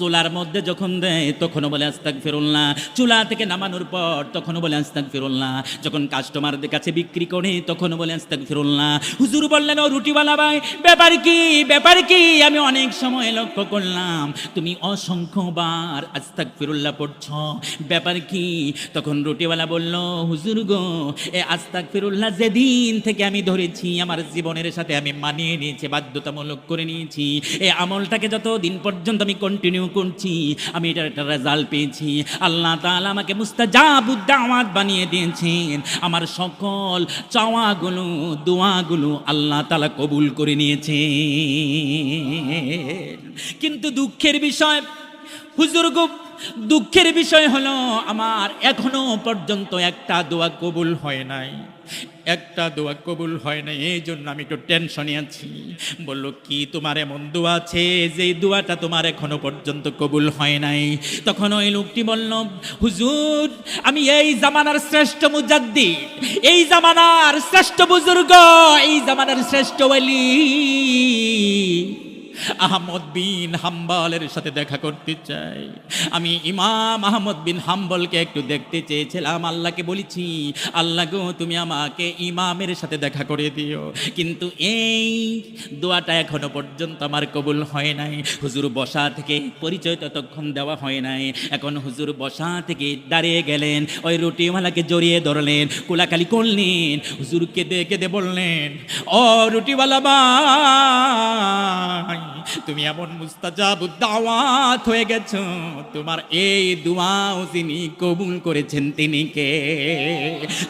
চুলার মধ্যে যখন দেয়, তখনও বলে আস্তাক ফেরুল্লাহ চুলা থেকে নামানোর পর তখনও বলে আস্তাক ফেরুল্লাহ যখন কাস্টমারদের কাছে বিক্রি করে, তখনও বলে আস্তাক ফেরুল্লাহ হুজুর বললেন, ও রুটিওয়ালা ভাই, ব্যাপার কি? ব্যাপার কি? আমি অনেক সময় লক্ষ্য করলাম, তুমি অসংখ্যবার আস্তাক ফিরুল্লাহ পড়ছ। ব্যাপার কি? তখন রুটিওয়ালা বলল, হুজুর গো, এ আস্তাক ফিরুল্লাহ যেদিন থেকে আমি ধরেছি, আমার জীবনের সাথে আমি মানিয়ে নিয়েছি, বাধ্যতামূলক করে নিয়েছি। এ আমলটাকে যত দিন পর্যন্ত আমি কন্টিনিউ করছি, আমি এটার একটা রেজাল্ট পেয়েছি। আল্লাহ তালা আমাকে মুস্তাজাবুদ্দাওয়াত বানিয়ে দিয়েছেন। আমার সকল চাওয়াগুলো, দোয়াগুলো আল্লাহ তালা কবুল করে নিয়েছে কিন্তু দুঃখের বিষয়, হুজুর গো দুঃখের বিষয় হলো, আমার এখনও পর্যন্ত একটা দোয়া কবুল হয় নাই। একটা দোয়া কবুল হয় নাই, এই জন্য আমি একটু টেনশনে আছি। বলল, কি তোমার এমন দোয়া আছে যে দোয়াটা তোমার এখনও পর্যন্ত কবুল হয় নাই? তখন ওই লোকটি বলল, হুজুর, আমি এই জামানার শ্রেষ্ঠ মুজাদ্দি এই জামানার শ্রেষ্ঠ বুজুর্গ, এই জামানার শ্রেষ্ঠ ওলি আহমদ বিন হাম্বলের সাথে দেখা করতে চাই। আমি ইমাম আহমদ বিন হাম্বলকে একটু দেখতে চেয়েছিলাম, আল্লাহকে বলেছি, আল্লাহ গো, তুমি আমাকে ইমামের সাথে দেখা করে দিও। কিন্তু এই দোয়াটা এখনও পর্যন্ত আমার কবুল হয় নাই। হুজুর বসা থেকে পরিচয় ততক্ষণ দেওয়া হয় নাই। এখন হুজুর বসা থেকে দাঁড়িয়ে গেলেন, ওই রুটিওয়ালাকে জড়িয়ে ধরলেন, কোলাকালি করলেন হুজুর কেঁদে কেঁদে বললেন, ও রুটিওয়ালা ভাই তুমি এমন মুস্তাজাব দাওয়াত হয়ে গেছো। তোমার এই দোয়াও তিনি কবুল করেছেন, তিনি কে?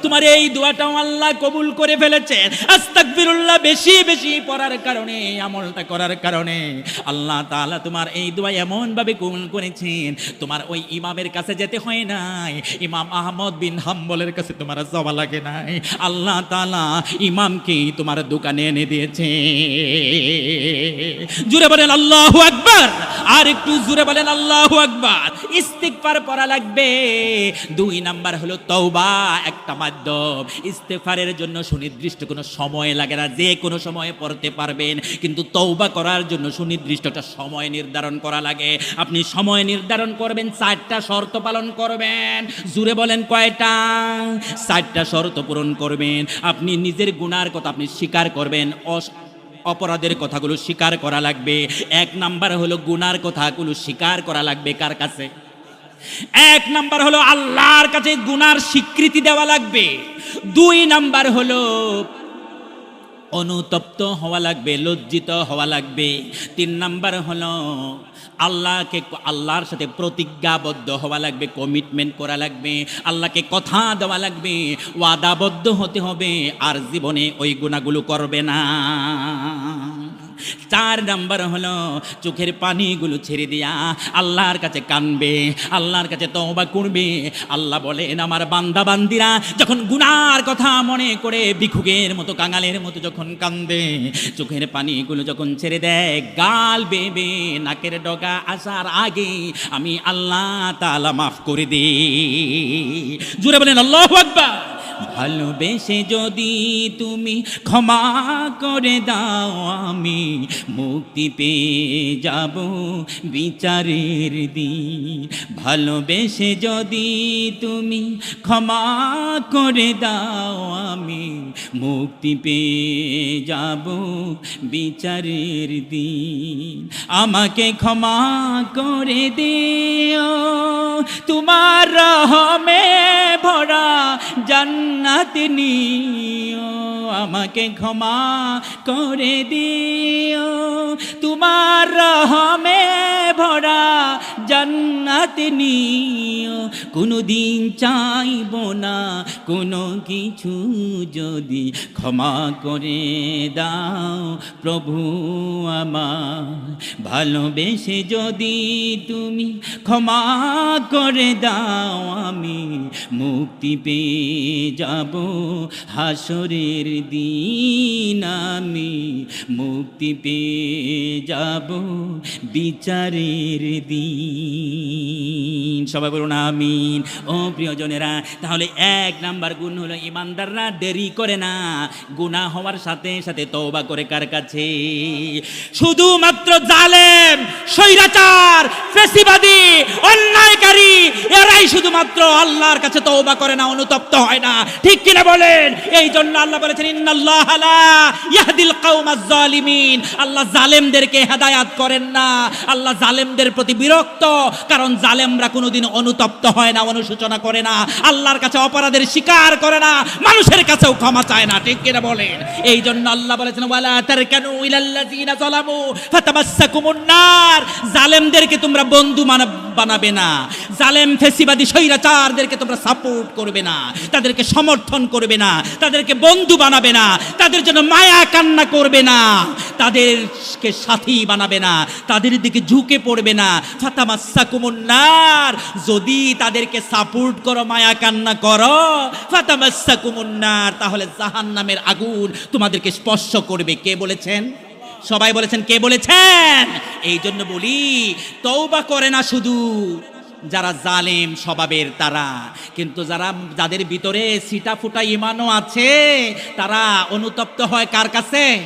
তোমার এই দোয়াটাও আল্লাহ কবুল করে ফেলেছেন। আস্তাগফিরুল্লাহ বেশি বেশি পড়ার কারণে, আমলটা করার কারণে। আল্লাহ তাআলা তোমার এই দোয়া এমন ভাবে কবুল করেছেন। তোমার ওই ইমামের কাছে যেতে হয় নাই। ইমাম আহমদ বিন হাম্বলের কাছে তোমার যাওয়া লাগে নাই। আল্লাহ তাআলা ইমামকে তোমার দোকানে এনে দিয়েছে। জুড়ে বলেন আল্লাহু আকবার। আর একটু জুড়ে বলেন আল্লাহু আকবার। ইস্তিগফার পড়া লাগবে। দুই নাম্বার হলো তওবা, একটা মাধ্যম। ইস্তেগফারের জন্য সুনির্দিষ্ট কোনো সময় লাগে না, যে কোনো সময়ে পড়তে পারবেন। কিন্তু তওবা করার জন্য সুনির্দিষ্ট একটা সময় নির্ধারণ করা লাগে। আপনি সময় নির্ধারণ করবেন, চারটা শর্ত পালন করবেন। জুড়ে বলেন কয়টা? চারটা শর্ত পূরণ করবেন। আপনি নিজের গুণার কথা আপনি স্বীকার করবেন। অপরাধের কথাগুলো স্বীকার করা লাগবে। এক নাম্বার হলো গুনার কথাগুলো স্বীকার করা লাগবে কার কাছে? এক নাম্বার হলো আল্লাহর কাছে গুনার স্বীকৃতি দেওয়া লাগবে। দুই নাম্বার হলো অনুতপ্ত হওয়া লাগবে, লজ্জিত হওয়া লাগবে। তিন নাম্বার হলো, আল্লাহকে আল্লাহর সাথে প্রতিজ্ঞাবদ্ধ হওয়া লাগবে কমিটমেন্ট করা লাগবে, আল্লাহকে কথা দেওয়া লাগবে, ওয়াদাবদ্ধ হতে হবে, আর জীবনে ওই গুণাগুলো করবে না। চার নাম্বার হলো, চোখের পানিগুলো ছেড়ে দিয়া আল্লাহর কাছে কানবে, আল্লাহর কাছে তওবা করবে। আল্লাহ বলেন, আমার বান্দা, বান্দিরা, যখন গুনার কথা মনে করে ভিক্ষুকের মতো, কাঙালের মতো যখন কান্দে, চোখের পানিগুলো যখন ছেড়ে দেয়, গাল বেবে নাকের ডগা আসার আগে আমি আল্লাহ তালা মাফ করে দিই। জুড়ে বলেন, আল্লাহু আকবার। ভালোবেসে যদি তুমি ক্ষমা করে দাও, আমি মুক্তি পেয়ে যাব বিচারের দিন। ভালোবেসে যদি তুমি ক্ষমা করে দাও, আমি মুক্তি পেয়ে যাব বিচারের দিন। আমাকে ক্ষমা করে দিও, তোমার ভরা জান্নাত নিও, আমাকে ক্ষমা করে দিও। তোমার রহমে ভরা জান্নাত নিও। কোনো দিন চাইব না কোনো কিছু যদি। ক্ষমা করে দাও প্রভু আমার। ভালোবেসে যদি তুমি ক্ষমা করে দাও, আমি মুক্তি পেয়ে যাব হাসরের দিন আমি মুক্তি পেয়ে যাব বিচারের দিন। সবাই বলুন আমিন। ও প্রিয়জনেরা, তাহলে এক নাম্বার গুণ হলো ইমানদাররা দেরি করে না। গুনাহ হওয়ার সাথে সাথে তওবা করে কার কাছে? শুধুমাত্র জালেম, স্বৈরাচার, ফেসিবাদী অন্যায়কারী এরাই শুধুমাত্র আল্লাহর কাছে তওবা করে না, অনুতপ্ত হয় না। ঠিক কিনা বলেন? এই জন্য আল্লাহ বলেছেন, ইন্নাল্লাহ ইয়াহদিল জালিমিন। আল্লাহ জালেমদেরকে হেদায়াত করেন না। আল্লাহ জালেমদের প্রতি বিরক্ত, কারণ জালেমরা কোনোদিন অনুতপ্ত হয় না, অনুশোচনা করে না। আল্লাহর কাছে অপরাধের স্বীকার করে না, মানুষের কাছেও ক্ষমা চায় না, ঠিক কিনা বলেন? এই জন্য আল্লাহ বলেছেন, ওয়ালা তারকানু ইলাল্লাযিনা যালামু ফাতামাসসাকুমুন নার। জালেমদেরকে তোমরা বন্ধু মানা- বানাবে না। জালেম, ফেসিবাদী, স্বৈরাচারদেরকে তোমরা সাপোর্ট করবে না। তাদেরকে সমর্থন করবে না। তাদেরকে বন্ধু বানাবে না। তাদের জন্য মায়া কান্না করবে না। তাদেরকে সাথী বানাবে না। তাদের দিকে ঝুঁকে পড়বে না। ফাতামাসসাকুমুন নার যদি তাদেরকে সাপোর্ট করো, মায়া কান্না করো ফাতামাসসাকুমুন নার তাহলে জাহান্নামের আগুন তোমাদেরকে স্পর্শ করবে। কে বলেছেন? সবাই বলেছেন, কে বলেছেন? এই জন্য বলি তৌবা করে না শুধু। যারা জালেম, স্বভাবের তারা। কিন্তু যারা, যাদের ভিতরে সিটা ফুটা ইমানও আছে, তারা অনুতপ্ত হয় কার কাছে?